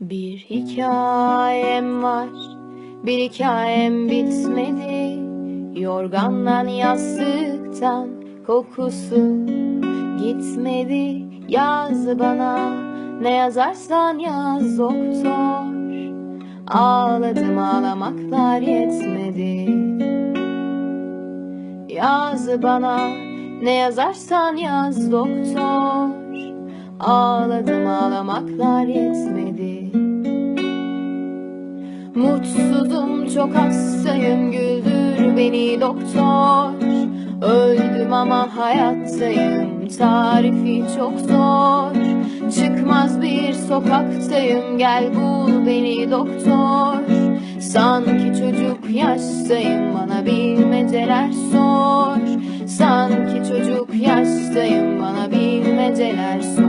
Bir hikayem var, bir hikayem bitmedi. Yorgandan yastıktan kokusu gitmedi. Yaz bana, ne yazarsan yaz doktor. Ağladım ağlamaklar yetmedi. Yaz bana, ne yazarsan yaz doktor. Ağladım ağlamaklar yetmedi. Mutsuzum çok hastayım güldür beni doktor. Öldüm ama hayattayım tarifi çok zor. Çıkmaz bir sokaktayım gel bul beni doktor. Sanki çocuk yaştayım bana bilmeceler sor. Sanki çocuk yaştayım bana bilmeceler sor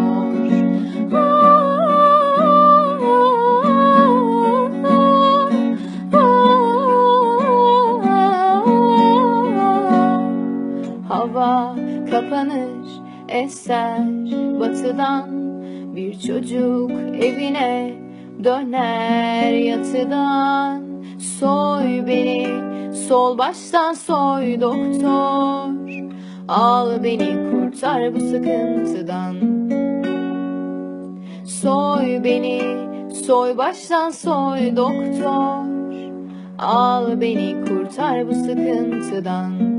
kapanır eser. Batıdan Bir çocuk evine döner yatıdan. Soy beni sol baştan soy doktor. Al beni kurtar bu sıkıntıdan. Soy beni soy baştan soy doktor. Al beni kurtar bu sıkıntıdan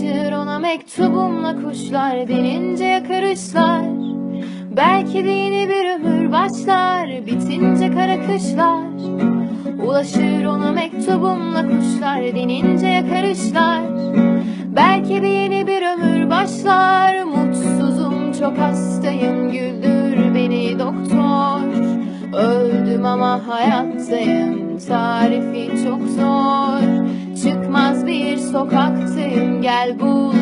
mektubumla kuşlar Denince yakarışlar Belki de yeni bir ömür başlar Bitince kara kışlar. Ulaşır ona mektubumla kuşlar Denince yakarışlar Belki de yeni bir ömür başlar Mutsuzum çok hastayım Güldür beni doktor. Öldüm ama hayattayım Tarifi çok zor. Çıkmaz bir sokaktayım Gel bul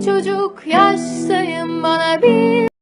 çocuk yaştayım Bana bir